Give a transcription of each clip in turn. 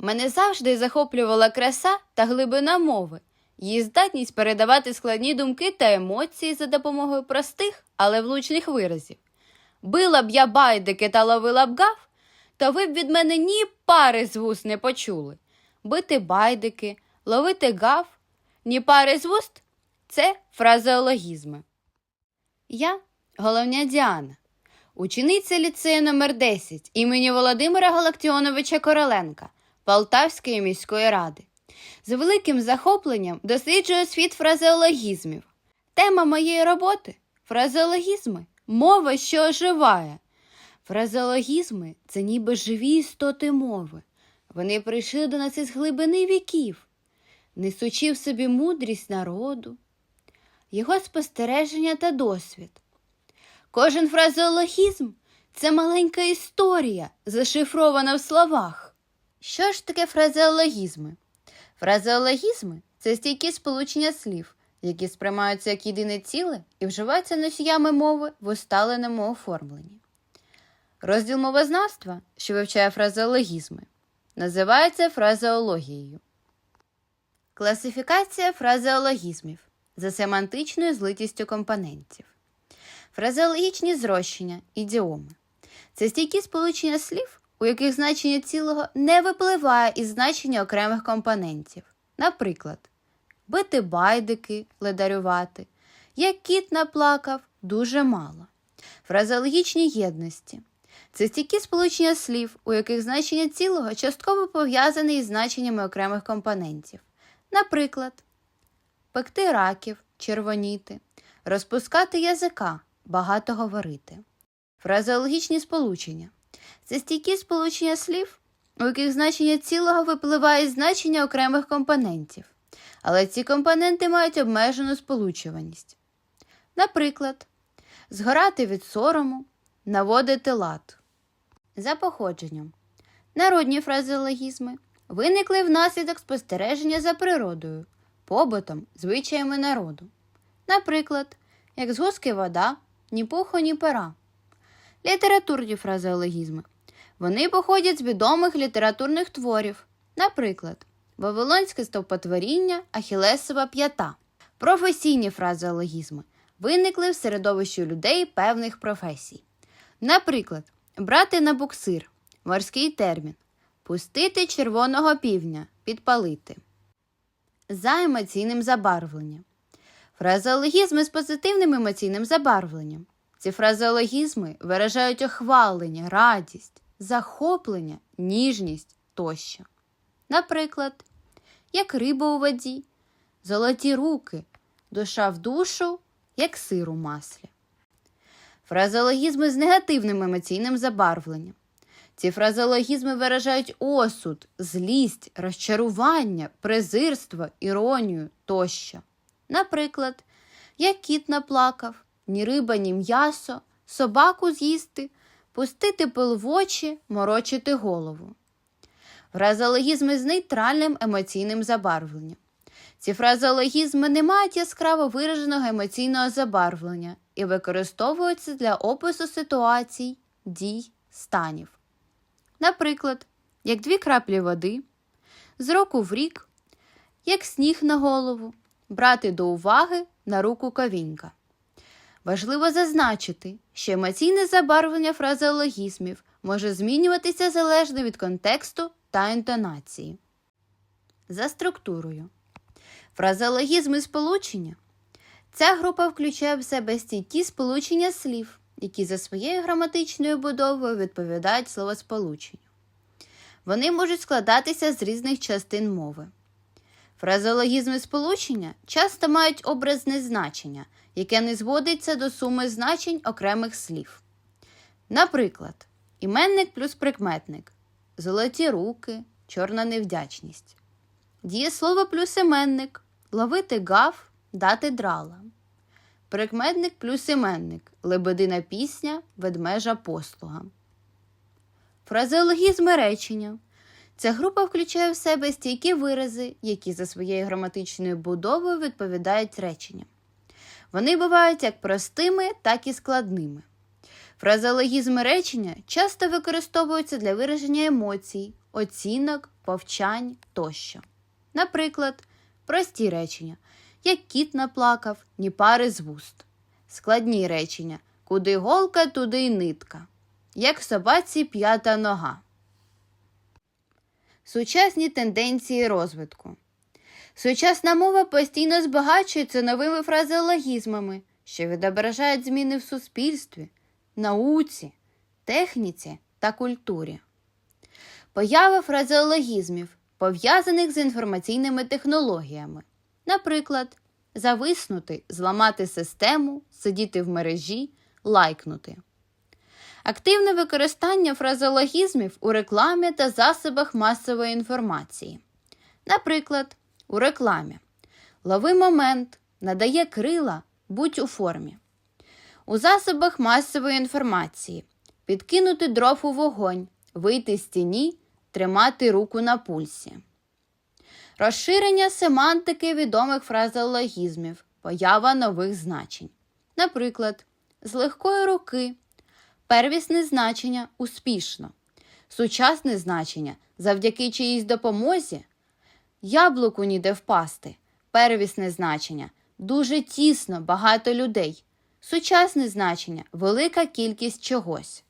Мене завжди захоплювала краса та глибина мови, її здатність передавати складні думки та емоції за допомогою простих, але влучних виразів. Била б я байдики та ловила б гав, то ви б від мене ні пари з вуст не почули. Бити байдики, ловити гав, ні пари з вуст це фразеологізми. Я головня Діана, учениця ліцею номер 10 імені Володимира Галактіоновича Короленка Полтавської міської ради. З великим захопленням досліджую світ фразеологізмів. Тема моєї роботи фразеологізми мова, що оживає. Фразеологізми це ніби живі істоти мови. Вони прийшли до нас із глибини віків, несучи в собі мудрість народу, його спостереження та досвід. Кожен фразеологізм це маленька історія, зашифрована в словах. Що ж таке фразеологізми? Фразеологізми це стійкі сполучення слів, які сприймаються як єдине ціле і вживаються носіями мови в усталеному оформленні. Розділ мовознавства, що вивчає фразеологізми, називається фразеологією. Класифікація фразеологізмів за семантичною злитістю компонентів. Фразеологічні зрощення, ідіоми. Це стійкі сполучення слів, у яких значення цілого не випливає із значення окремих компонентів. Наприклад, бити байдики, ледарювати, як кіт наплакав, дуже мало. Фразеологічні єдності. Це стійкі сполучення слів, у яких значення цілого частково пов'язане із значеннями окремих компонентів. Наприклад, пекти раків, червоніти, розпускати язика, багато говорити. Фразеологічні сполучення це стійкі сполучення слів, у яких значення цілого випливає із значення окремих компонентів, але ці компоненти мають обмежену сполучуваність. Наприклад, згорати від сорому, наводити лад. За походженням. Народні фразеологізми виникли внаслідок спостереження за природою, побутом, звичаями народу. Наприклад, як з вода, ні пуху, ні пера. Літературні фразеологізми. Вони походять з відомих літературних творів, наприклад, Вавилонське стовпотворіння, Ахілесова п'ята. Професійні фразеологізми виникли в середовищі людей певних професій. Наприклад, брати на буксир морський термін, пустити червоного півня, підпалити. За емоційним забарвленням. Фразеологізми з позитивним емоційним забарвленням. Ці фразеологізми виражають охвалення, радість, захоплення, ніжність тощо. Наприклад, як риба у воді, золоті руки, душа в душу, як сир у маслі. Фразеологізми з негативним емоційним забарвленням. Ці фразеологізми виражають осуд, злість, розчарування, презирство, іронію тощо. Наприклад, як кіт наплакав, ні риба, ні м'ясо, собаку з'їсти, пустити пил в очі, морочити голову. Фразеологізми з нейтральним емоційним забарвленням. Ці фразеологізми не мають яскраво вираженого емоційного забарвлення і використовуються для опису ситуацій, дій, станів. Наприклад, як дві краплі води, з року в рік, як сніг на голову, брати до уваги на руку ковінька. Важливо зазначити, що емоційне забарвлення фразеологізмів може змінюватися залежно від контексту та інтонації. За структурою. Фразеологізми сполучення. Ця група включає в себе стійкі сполучення слів, які за своєю граматичною будовою відповідають словосполученню. Вони можуть складатися з різних частин мови. Фразеологізми сполучення часто мають образне значення, яке не зводиться до суми значень окремих слів. Наприклад, іменник плюс прикметник, золоті руки, чорна невдячність, дієслово плюс іменник, ловити гав, дати драла, прикметник плюс іменник, лебедина пісня, ведмежа послуга. Фразеологізми речення. Ця група включає в себе стійкі вирази, які за своєю граматичною будовою відповідають реченням. Вони бувають як простими, так і складними. Фразеологізми речення часто використовуються для вираження емоцій, оцінок, повчань тощо. Наприклад, прості речення, як кіт наплакав, ні пари з вуст. Складні речення куди голка, туди й нитка. Як собаці п'ята нога. Сучасні тенденції розвитку. Сучасна мова постійно збагачується новими фразеологізмами, що відображають зміни в суспільстві, науці, техніці та культурі. Поява фразеологізмів, пов'язаних з інформаційними технологіями. Наприклад, зависнути, зламати систему, сидіти в мережі, лайкнути. Активне використання фразеологізмів у рекламі та засобах масової інформації. Наприклад, у рекламі лови момент, надає крила, будь у формі. У засобах масової інформації підкинути дров у вогонь, вийти з тіні, тримати руку на пульсі. Розширення семантики відомих фразеологізмів, поява нових значень. Наприклад, з легкої руки, первісне значення успішно, сучасне значення завдяки чиїсь допомозі, яблуку ніде впасти, первісне значення дуже тісно, багато людей, сучасне значення велика кількість чогось.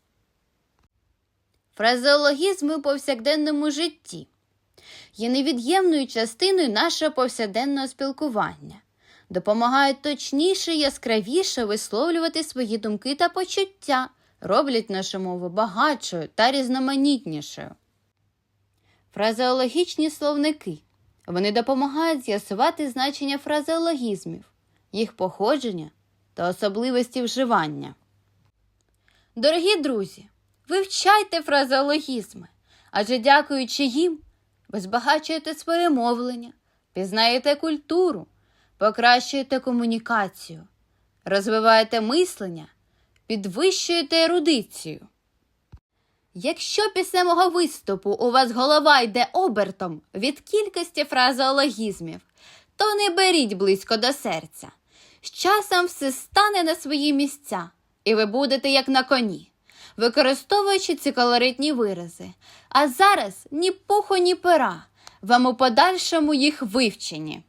Фразеологізми у повсякденному житті є невід'ємною частиною нашого повсякденного спілкування, допомагають точніше яскравіше висловлювати свої думки та почуття, роблять нашу мову багатшою та різноманітнішою. Фразеологічні словники. Вони допомагають з'ясувати значення фразеологізмів, їх походження та особливості вживання. Дорогі друзі, вивчайте фразеологізми, адже дякуючи їм, ви збагачуєте своє мовлення, пізнаєте культуру, покращуєте комунікацію, розвиваєте мислення, підвищуєте ерудицію. Якщо після мого виступу у вас голова йде обертом від кількості фразеологізмів, то не беріть близько до серця. З часом все стане на свої місця, і ви будете як на коні, використовуючи ці колоритні вирази. А зараз ні пуху, ні пера, вам у подальшому їх вивчені.